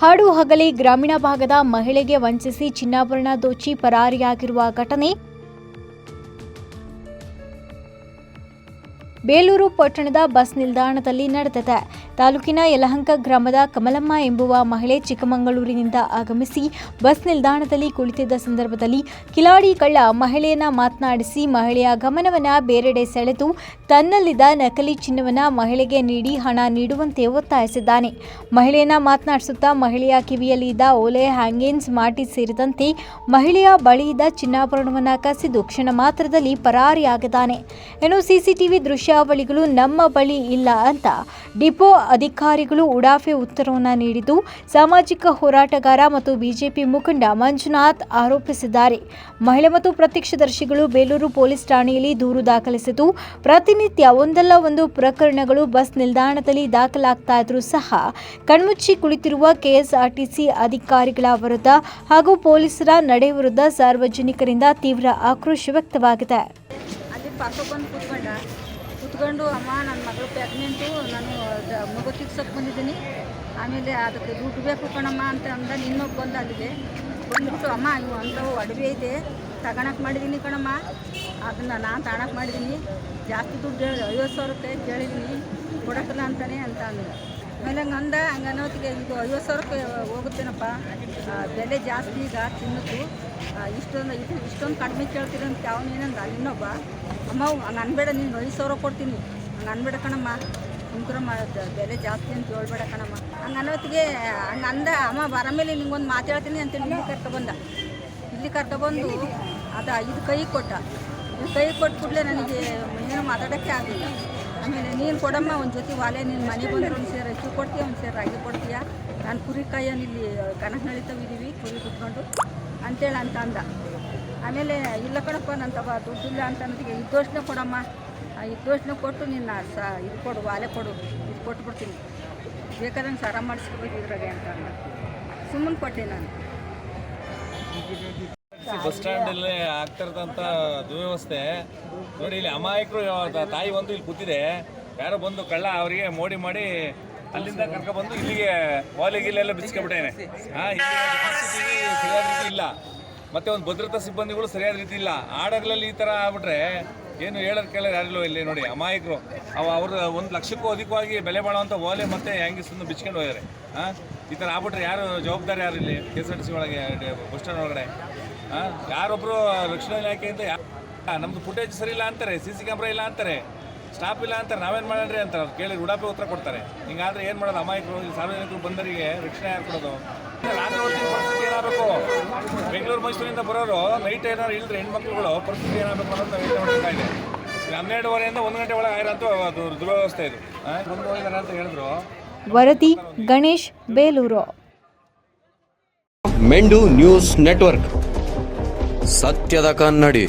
ಹಾಡು ಹಗಲಿ ಗ್ರಾಮೀಣ ಭಾಗದ ಮಹಿಳೆಗೆ ವಂಚಿಸಿ ಚಿನ್ನಾಭರಣ ದೋಚಿ ಪರಾರಿಯಾಗಿರುವ ಘಟನೆ. ಬೇಲೂರು ಪಟ್ಟಣದ ಬಸ್ ನಿಲ್ದಾಣದಲ್ಲಿ ನಡೆದಿದೆ. ತಾಲೂಕಿನ ಯಲಹಂಕ ಗ್ರಾಮದ ಕಮಲಮ್ಮ ಎಂಬುವ ಮಹಿಳೆ ಚಿಕ್ಕಮಗಳೂರಿನಿಂದ ಆಗಮಿಸಿ ಬಸ್ ನಿಲ್ದಾಣದಲ್ಲಿ ಕುಳಿತಿದ್ದ ಸಂದರ್ಭದಲ್ಲಿ ಕಿಲಾಡಿ ಕಳ್ಳ ಮಹಿಳೆಯನ್ನ ಮಾತನಾಡಿಸಿ ಮಹಿಳೆಯ ಗಮನವನ್ನ ಬೇರೆಡೆ ಸೆಳೆದು ತನ್ನಲ್ಲಿದ್ದ ನಕಲಿ ಚಿನ್ನವನ್ನ ಮಹಿಳೆಗೆ ನೀಡಿ ಹಣ ನೀಡುವಂತೆ ಒತ್ತಾಯಿಸಿದ್ದಾನೆ. ಮಹಿಳೆಯನ್ನ ಮಾತನಾಡಿಸುತ್ತಾ ಮಹಿಳೆಯ ಕಿವಿಯಲ್ಲಿ ಇದ್ದ ಓಲೆ ಹ್ಯಾಂಗೇನ್ಸ್ ಮಾಟಿ ಸೇರಿದಂತೆ ಮಹಿಳೆಯ ಬಳಿಯಿದ್ದ ಚಿನ್ನಾಭರಣವನ್ನ ಕಸಿದು ಕ್ಷಣ ಮಾತ್ರದಲ್ಲಿ ಪರಾರಿಯಾಗಿದ್ದಾನೆ. ಇನ್ನು ಸಿಸಿಟಿವಿ ದೃಶ್ಯಾವಳಿಗಳು ನಮ್ಮ ಬಳಿ ಇಲ್ಲ ಅಂತ ಡಿಪೋ ಅಧಿಕಾರಿಗಳು ಉಡಾಫೆ ಉತ್ತರವನ್ನು ನೀಡಿದ್ದು, ಸಾಮಾಜಿಕ ಹೋರಾಟಗಾರ ಮತ್ತು ಬಿಜೆಪಿ ಮುಖಂಡ ಮಂಜುನಾಥ್ ಆರೋಪಿಸಿದ್ದಾರೆ. ಮಹಿಳೆ ಮತ್ತು ಪ್ರತ್ಯಕ್ಷದರ್ಶಿಗಳು ಬೇಲೂರು ಪೊಲೀಸ್ ಠಾಣೆಯಲ್ಲಿ ದೂರು ದಾಖಲಿಸಿದ್ದು ಪ್ರತಿನಿತ್ಯ ಒಂದಲ್ಲ ಒಂದು ಪ್ರಕರಣಗಳು ಬಸ್ ನಿಲ್ದಾಣದಲ್ಲಿ ದಾಖಲಾಗ್ತಾ ಇದ್ರೂ ಸಹ ಕಣ್ಮುಚ್ಚಿ ಕುಳಿತಿರುವ ಕೆಎಸ್ಆರ್ಟಿಸಿ ಅಧಿಕಾರಿಗಳ ವಿರುದ್ಧ ಹಾಗೂ ಪೊಲೀಸರ ನಡೆ ವಿರುದ್ಧ ಸಾರ್ವಜನಿಕರಿಂದ ತೀವ್ರ ಆಕ್ರೋಶ ವ್ಯಕ್ತವಾಗಿದೆ. ಕೂತ್ಕೊಂಡ ಅಮ್ಮ ನನ್ನ ಮಗಳು ಪ್ರೆಗ್ನೆಂಟು ನಾನು ಮಗು ತಿಕ್ಸೋಕೆ ಬಂದಿದ್ದೀನಿ. ಆಮೇಲೆ ಅದಕ್ಕೆ ದುಡ್ಡು ಬೇಕು ಕಣಮ್ಮ ಅಂತ ಅಂದ ನಿನ್ನೊಬ್ಬ ಬಂದು ಅಲ್ಲಿದೆ ಬಂದ್ಬಿಟ್ಟು ಅಮ್ಮ ಇವು ಅಂಥವು ಅಡುಗೆ ಐತೆ. ತಗೋಳಕ್ಕೆ ಮಾಡಿದ್ದೀನಿ ಕಣಮ್ಮ. ಅದನ್ನು ನಾನು ತಗೋಣಕ್ಕೆ ಮಾಡಿದ್ದೀನಿ ಜಾಸ್ತಿ ದುಡ್ಡು ಹೇಳಿ ಐವತ್ತು ರೂಪಾಯಿ ಕೇಳಿದ್ದೀನಿ ಕೊಡೋಕಲ್ಲ ಅಂತಾನೆ ಅಂತ ಅಂದ. ಆಮೇಲೆ ಹಂಗೆ ಅಂದ ಹಂಗೆ ಅನ್ನೋತ್ತಿಗೆ ಇದು ಐವತ್ತು ಸಾವಿರಕ್ಕೆ ಹೋಗುತ್ತೇನಪ್ಪ. ಬೆಲೆ ಜಾಸ್ತಿ ಈಗ ಚಿನ್ನದ್ದು ಆ, ಇಷ್ಟೊಂದು ಇಷ್ಟೊಂದು ಕಡಿಮೆ ಕೇಳ್ತೀರಂತ ಅವನೇನಂದ ಇನ್ನೊಬ್ಬ ಅಮ್ಮ ನಾನು ಬೇಡ ನೀನು ಐದು ಸಾವಿರ ಕೊಡ್ತೀನಿ. ಹಂಗೆ ಬೇಡ ಕಣಮ್ಮ. ದ- ಬೆಲೆ ಜಾಸ್ತಿ ಅಂತ ಹೇಳ್ಬೇಡ ಕಣಮ್ಮ. ಹಂಗೆ ಅನ್ನೋತ್ತಿಗೆ, ಹಂಗೆ ಅಂದ, ಅಮ್ಮ, ಬರ ಮೇಲೆ ನಿಂಗೊಂದು ಮಾತು ಹೇಳ್ತೀನಿ ಅಂತೇಳಿ ಇಲ್ಲಿ ಕರ್ಕೊಬಂದ ಇಲ್ಲಿ ಕರ್ಕೊಬಂದು ಅದು ಇದು ಕೈ ಕೊಟ್ಟ. ಇದು ಕೈ ಕೊಟ್ಟು ಕೂಡಲೇ ನನಗೆ ಏನು ಮಾತಾಡೋಕ್ಕೆ ಆಗಲಿಲ್ಲ. ಆಮೇಲೆ ನೀನು ಕೊಡಮ್ಮ, ಒಂದು ಜೊತೆ ವಾಲೆ ನೀನು ಮನೆಗೆ ಬಂದರೆ ಒಂದು ಸೇರು ಅಕ್ಕಿ ಕೊಡ್ತೀಯ, ಒಂದು ಸೇರು ರಾಗಿ ಕೊಡ್ತೀಯ. ನಾನು ಕುರಿ ಕಾಯನ್ನು ಇಲ್ಲಿ, ಕನಕ ತವಿದೀವಿ ಕುರಿ ಕುತ್ಕೊಂಡು. ಅಂತೇಳಿ ಅಂತ ಅಂದ. ಆಮೇಲೆ, ಇಲ್ಲ ಕಣಪ್ಪ ನನ್ನ ತವ ದುಡ್ಡಿಲ್ಲ ಅಂತ ನನಗೆ ಇದ್ದೋಷ್ಣ ಕೊಡಮ್ಮ. ಆ ಇದ್ದೋಷ್ಣ ಕೊಟ್ಟು ನಿನ್ನ ಸ ಇದು ಕೊಡು, ವಾಲೆ ಕೊಡು, ಇದು ಕೊಟ್ಬಿಡ್ತೀನಿ. ಬೇಕಾದಂಗೆ ಸರ ಮಾಡಿಸ್ಕೋಬೇಕು ಇದ್ರಾಗೆ ಅಂತ ಸುಮ್ಮನೆ ಕೊಟ್ಟೆ ನಾನು. ಬಸ್ ಸ್ಟ್ಯಾಂಡಲ್ಲಿ ಆಗ್ತಿರ್ತಂಥ ದುವ್ಯವಸ್ಥೆ ನೋಡಿ, ಇಲ್ಲಿ ಅಮಾಯಕರು ತಾಯಿ ಒಂದು ಇಲ್ಲಿ ಕೂತಿದೆ. ಯಾರೋ ಬಂದು ಕಳ್ಳ ಅವರಿಗೆ ಮೋಡಿ ಮಾಡಿ ಅಲ್ಲಿಂದ ಕರ್ಕೊಬಂದು ಇಲ್ಲಿಗೆ ವಾಲೆ ಗಿಲ್ಲೆಲ್ಲ ಬಿಚ್ಕೊಬಿಟ್ಟೇನೆ ಹಾಂ ಇಲ್ಲಿ. ಮತ್ತೆ ಒಂದು ಭದ್ರತಾ ಸಿಬ್ಬಂದಿಗಳು ಸರಿಯಾದ ರೀತಿ ಇಲ್ಲ. ಆಡಗಳಲ್ಲಿ ಈ ಥರ ಆಗ್ಬಿಟ್ರೆ ಏನು ಹೇಳೋದು ಕೇಳೋದು ಯಾರಿಲ್ಲೋ ಇಲ್ಲಿ ನೋಡಿ, ಅಮಾಯಕರು. ಅವ ಅವ್ರ ಒಂದು ಲಕ್ಷಕ್ಕೂ ಅಧಿಕವಾಗಿ ಬೆಲೆ ಬಾಳುವಂಥ ಓಲೆ ಮತ್ತೆ ಹ್ಯಾಂಗಿಸನ್ನು ಬಿಚ್ಕೊಂಡು ಹೋಗಿದ್ದಾರೆ ಹಾಂ ಈ ಥರ ಆಗ್ಬಿಟ್ರೆ ಯಾರು ಜವಾಬ್ದಾರಿ ಯಾರು ಇಲ್ಲಿ K S R T C ಒಳಗೆ ಬಸ್ ಸ್ಟ್ಯಾಂಡ್ ಒಳಗಡೆ? ಹಾಂ ಯಾರೊಬ್ಬರು ರಕ್ಷಣಾ ಇಲಾಖೆಯಿಂದ ಯಾ ನಮ್ಮದು ಫುಟೇಜ್ ಸರಿ ಇಲ್ಲ ಅಂತಾರೆ ಸಿ ಸಿ ಕ್ಯಾಮ್ರಾ ಇಲ್ಲ ಅಂತಾರೆ. ಸ್ಟಾಪ್ ಇಲ್ಲ ಅಂತಾರೆ, ನಾವೇನು ಮಾಡ್ರಿ ಅಂತಾರೆ. ಕೇಳಿ ಉಡಾಪೆ ಉತ್ತರ ಕೊಡ್ತಾರೆ. ಹಿಂಗಾದ್ರೆ ಏನು ಮಾಡೋದು, ಅಮಾಯಕರು ಸಾರ್ವಜನಿಕರು ಬಂದರಿಗೆ ರಕ್ಷಣೆ ಯಾರು ಕೊಡೋದು? ಹೊತ್ತಿನ ಬೆಂಗಳೂರು ಮೈಸೂರಿಂದ ಬರೋರು ನೈಟ್ ಏನಾದ್ರು ಇಲ್ಲದ್ರೆ ಹೆಣ್ಮಕ್ಳುಗಳು ಪರಿಸ್ಥಿತಿ ಏನಾಗಬೇಕು ಅನ್ನೋದು ನಾವು ಯೋಚನೆ ಮಾಡ್ತಾ ಇದೆ ಹನ್ನೆರಡುವರೆಯಿಂದ ಒಂದು ಗಂಟೆ ಒಳಗೆ ಆಗಿರೋಂಥ ಅದು ದುರ್ವ್ಯವಸ್ಥೆ ಇದು. ಬಂದು ಹೋಗಿದ್ದಾರೆ ಅಂತ ಹೇಳಿದ್ರು. ವರದಿ ಗಣೇಶ್ ಬೇಲೂರು. ಮೆಂಡು ನ್ಯೂಸ್ ನೆಟ್ವರ್ಕ್. ಸತ್ಯದ ಕನ್ನಡಿ.